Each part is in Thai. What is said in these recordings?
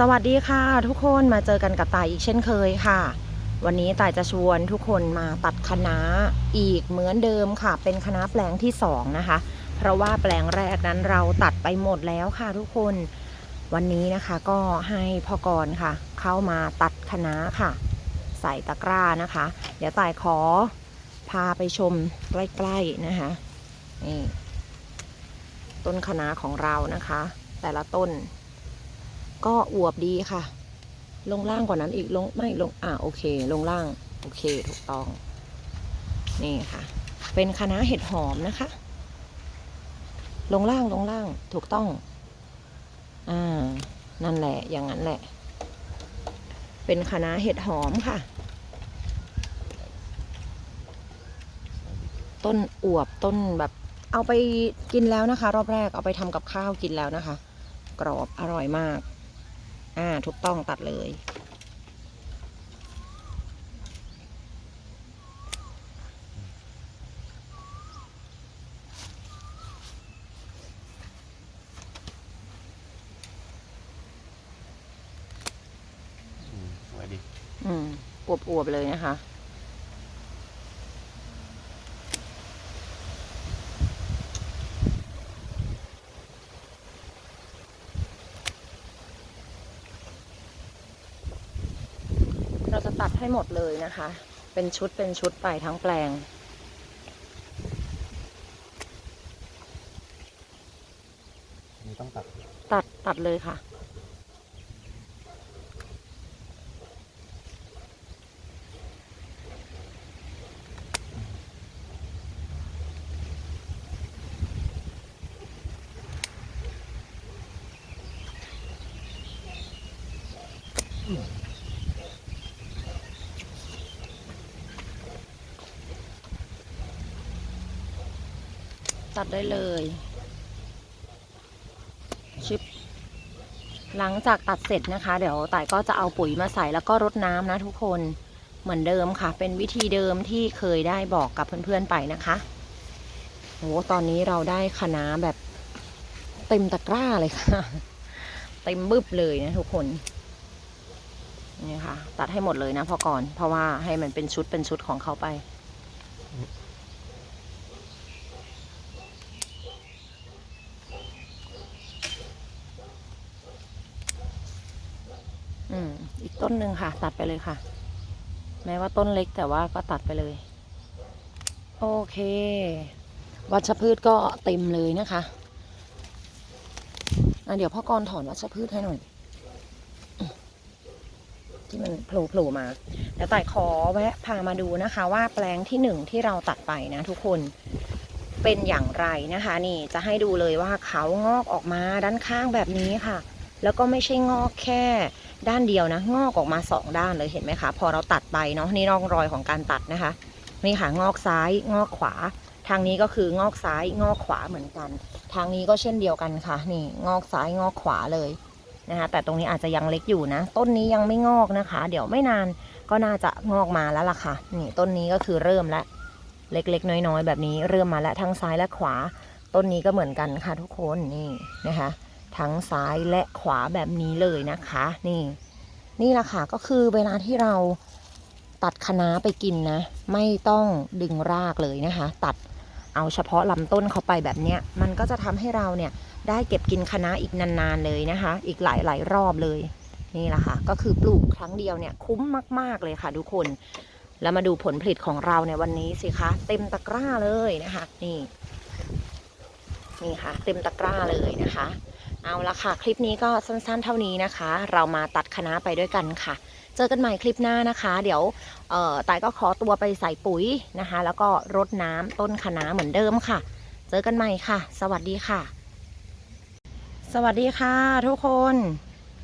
สวัสดีค่ะ ทุกคนมาเจอกันกับตายอีกเช่นเคยค่ะ วันนี้ตายจะชวนทุกคนมาตัดคณะอีกเหมือนเดิมค่ะ เป็นคณะแปลงที่สองนะคะ เพราะว่าแปลงแรกนั้นเราตัดไปหมดแล้วค่ะทุกคนวันนี้นะคะก็ให้พ่อกรค่ะ เข้ามาตัดคณะค่ะ ใส่ตะกร้านะคะ เดี๋ยวตายขอพาไปชมใกล้ๆนะคะนี่ต้นคณะของเรานะคะ แต่ละต้น ก็อวบดีค่ะ ลงล่างกว่านั้นอีกลงไม่ลงอ่าโอเค ลงล่าง โอเคถูกต้อง นี่ค่ะ เป็นคณะเห็ดหอมนะคะ ลงล่างลงล่างถูกต้องอ่านั่นแหละอย่างนั้นแหละ เป็นคณะเห็ดหอมค่ะ ต้นอวบต้นแบบเอาไปกินแล้วนะคะ รอบแรกเอาไปทำกับข้าวกินแล้วนะคะ กรอบอร่อยมาก อ่าถูกต้องตัดเลย อืมสวยดีอืมอวบอวบๆเลยนะคะ เราจะตัด ให้หมดเลยนะคะ เป็นชุดเป็นชุดไปทั้งแปลง นี่ต้องตัด ตัดตัดเลยค่ะ ตัดได้เลยชิปหลังจากตัดเสร็จนะคะ เดี๋ยวต่ายก็จะเอาปุ๋ยมาใส่แล้วก็รดน้ำนะทุกคนเหมือนเดิมค่ะ เป็นวิธีเดิมที่เคยได้บอกกับเพื่อนๆไปนะคะโอ้ตอนนี้เราได้คะน้าแบบเต็มตะกร้าเลยค่ะ เต็มบึบเลยนะทุกคนนี่ค่ะ ตัดให้หมดเลยนะพอก่อน เพราะว่าให้มันเป็นชุดเป็นชุดของเขาไป อืม อีกต้นหนึ่งค่ะ ตัดไปเลยค่ะ แม้ว่าต้นเล็กแต่ว่าก็ตัดไปเลย โอเค วัชพืชก็เต็มเลยนะคะอะเดี๋ยวพ่อกรถอนวัชพืชให้หน่อย ที่มันโผล่มาเดี๋ยวต่ขอแวะพามาดูนะคะ ว่าแปลงที่หนึ่งที่เราตัดไปนะทุกคนเป็นอย่างไรนะคะ นี่จะให้ดูเลยว่าเขางอกออกมาด้านข้างแบบนี้ค่ะ แล้วก็ไม่ใช่งอกแค่ ด้านเดียวนะ งอกออกมาสองด้านเลยเห็นไหมคะ พอเราตัดไปเนาะนี่ร่องรอยของการตัดนะคะนี่ค่ะงอกซ้ายงอกขวา ทางนี้ก็คืองอกซ้ายงอกขวาเหมือนกัน ทางนี้ก็เช่นเดียวกันค่ะ นี่งอกซ้ายงอกขวาเลยนะคะแต่ตรงนี้อาจจะยังเล็กอยู่นะ ต้นนี้ยังไม่งอกนะคะ เดี๋ยวไม่นานก็น่าจะงอกมาแล้วล่ะค่ะ นี่ต้นนี้ก็คือเริ่มแล้วเล็กๆ น้อยๆ แบบนี้เริ่มมาแล้วทั้งซ้ายและขวา ต้นนี้ก็เหมือนกันค่ะทุกคนนี่นะคะ ทั้งซ้ายและขวาแบบนี้เลยนะคะ นี่ นี่แหละค่ะก็คือเวลาที่เราตัดคะน้าไปกินนะ ไม่ต้องดึงรากเลยนะคะ ตัดเอาเฉพาะลำต้นเขาไปแบบเนี้ยมันก็จะทำให้เราเนี่ยได้เก็บกินคะน้าอีกนานๆเลยนะคะ อีกหลายๆรอบเลยนี่แหละค่ะ ก็คือปลูกครั้งเดียวเนี่ยคุ้มมาก ๆ เลยค่ะทุกคน แล้วมาดูผลผลิตของเราในวันนี้สิคะ เต็มตะกร้าเลยนะคะ นี่ นี่ค่ะ เต็มตะกร้าเลยนะคะ เอาละค่ะ คลิปนี้ก็สั้นๆเท่านี้นะคะ เรามาตัดคณะไปด้วยกันค่ะ เจอกันใหม่คลิปหน้านะคะ เดี๋ยวเอ่อตายก็ขอตัวไปใส่ปุ๋ยนะคะ แล้วก็รดน้ำต้นคณะเหมือนเดิมค่ะ เจอกันใหม่ค่ะ สวัสดีค่ะ สวัสดีค่ะทุกคน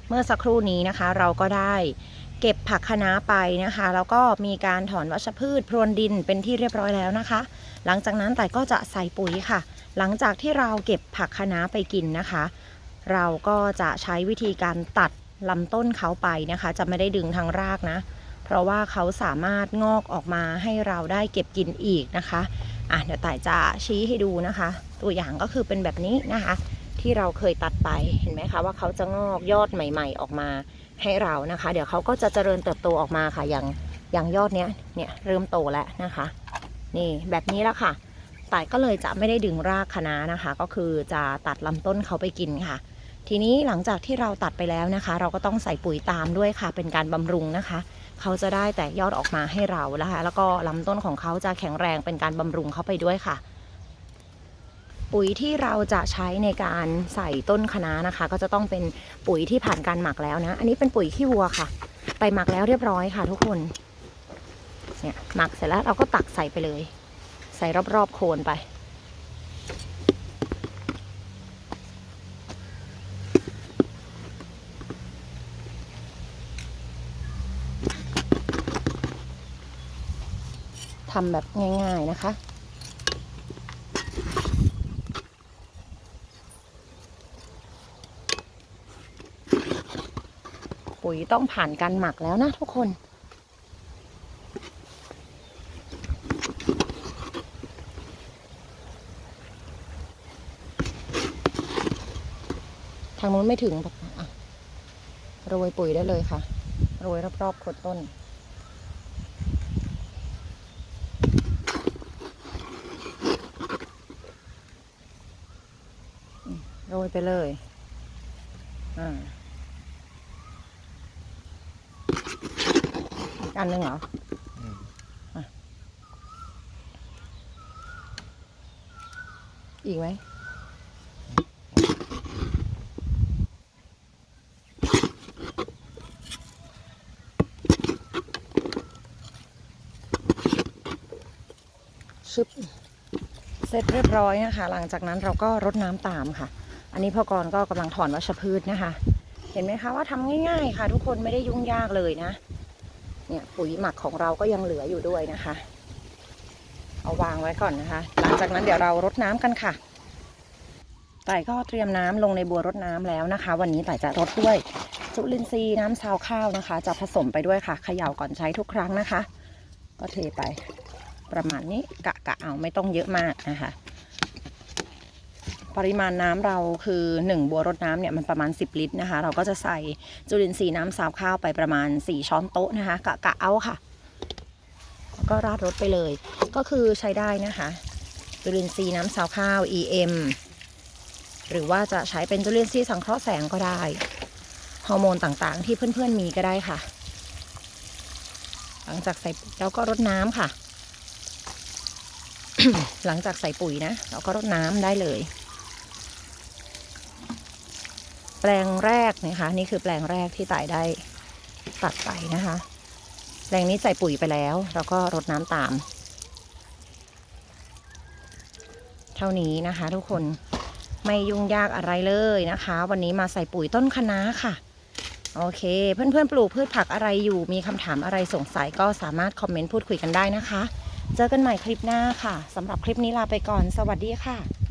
เมื่อสักครู่นี้นะคะ เราก็ได้เก็บผักคะน้าไปนะคะ แล้วก็มีการถอนวัชพืชพรวนดินเป็นที่เรียบร้อยแล้วนะคะ หลังจากนั้นแต่ก็จะใส่ปุ๋ยค่ะ หลังจากที่เราเก็บผักคะน้าไปกินนะคะ เราก็จะใช้วิธีการตัดลำต้นเขาไปนะคะ จะไม่ได้ดึงทางรากนะ เพราะว่าเขาสามารถงอกออกมาให้เราได้เก็บกินอีกนะคะอะเดี๋ยวต่ายจะชี้ให้ดูนะคะ ตัวอย่างก็คือเป็นแบบนี้นะคะ ที่เราเคยตัดไปเห็นไหมคะว่าเขาจะงอกยอดใหม่ ๆ ออกมาให้เรานะคะ เดี๋ยวเขาก็จะเจริญเติบโตออกมาค่ะอย่างอย่างยอดเนี้ยเนี่ยเริ่มโตแล้วนะคะ นี่แบบนี้แล้วค่ะต่ายก็เลยจะไม่ได้ดึงรากคะน้านะคะ ก็คือจะตัดลำต้นเขาไปกินค่ะ ทีนี้หลังจากที่เราตัดไปแล้วนะคะ เราก็ต้องใส่ปุ๋ยตามด้วยค่ะ เป็นการบำรุงนะคะ เขาจะได้แตกยอดออกมาให้เรานะคะ แล้วก็ลำต้นของเขาจะแข็งแรงเป็นการบำรุงเขาไปด้วยค่ะ ปุ๋ยที่เราจะใช้ในการใส่ต้นคะน้านะคะ ก็จะต้องเป็นปุ๋ยที่ผ่านการหมักแล้วนะ อันนี้เป็นปุ๋ยขี้วัวค่ะ ไปหมักแล้วเรียบร้อยค่ะ ทุกคนเนี่ยหมักเสร็จแล้วเราก็ตักใส่ไปเลย ใส่รอบๆโคนไป ทำแบบง่าย ๆนะคะ ปุ๋ยต้องผ่านการหมักแล้วนะทุกคนทางนู้นไม่ถึงแบบอะโรยปุ๋ยได้เลยค่ะ โรยรอบๆโคนต้น ยไปเลยอ่าอีกอันหนึ่งเหรออืมอีกไหมชึบเสร็จเรียบร้อยนะคะ หลังจากนั้นเราก็รดน้ำตามค่ะ อันนี้พ่อกรก็กำลังถอนวัชพืชนะคะ เห็นไหมคะว่าทำง่ายๆค่ะ ทุกคนไม่ได้ยุ่งยากเลยนะ เนี่ยปุ๋ยหมักของเราก็ยังเหลืออยู่ด้วยนะคะ เอาวางไว้ก่อนนะคะ หลังจากนั้นเดี๋ยวเรารดน้ำกันค่ะต่ายก็เตรียมน้ำลงในบัวรดน้ำแล้วนะคะ วันนี้ต่จะรดด้วยจุลินทรีย์น้ำซาวข้าวนะคะ จะผสมไปด้วยค่ะเขย่าก่อนใช้ทุกครั้งนะคะ ก็เทไปประมาณนี้กะกะเอาไม่ต้องเยอะมากนะคะ ปริมาณน้ำเราคือ 1 บัวรดน้ำเนี่ยมันประมาณ 10 ลิตรนะคะ เราก็จะใส่จุลินทรีย์น้ำซาวข้าวไปประมาณ 4 ช้อนโต๊ะนะคะกะกะเอาค่ะแล้วก็ราดรดไปเลย ก็คือใช้ได้นะคะจุลินทรีย์น้ำซาวข้าว EM หรือว่าจะใช้เป็นจุลินทรีย์สังเคราะห์แสงก็ได้ฮอร์โมนต่างๆ ที่เพื่อนๆมีก็ได้ค่ะ หลังจากใส่แล้วก็รดน้ำค่ะ หลังจากใส่ปุ๋ยนะ เราก็รดน้ำได้เลย แปลงแรกนะคะ นี่คือแปลงแรกที่ต่ายได้ตัดไปนะคะ แปลงนี้ใส่ปุ๋ยไปแล้วเราก็รดน้ำตาม เท่านี้นะคะ ทุกคนไม่ยุ่งยากอะไรเลยนะคะ วันนี้มาใส่ปุ๋ยต้นคะน้าค่ะ โอเค เพื่อนๆปลูกพืชผักอะไรอยู่ มีคำถามอะไรสงสัยก็สามารถคอมเมนต์พูดคุยกันได้นะคะ เจอกันใหม่คลิปหน้าค่ะสำหรับคลิปนี้ลาไปก่อน สวัสดีค่ะ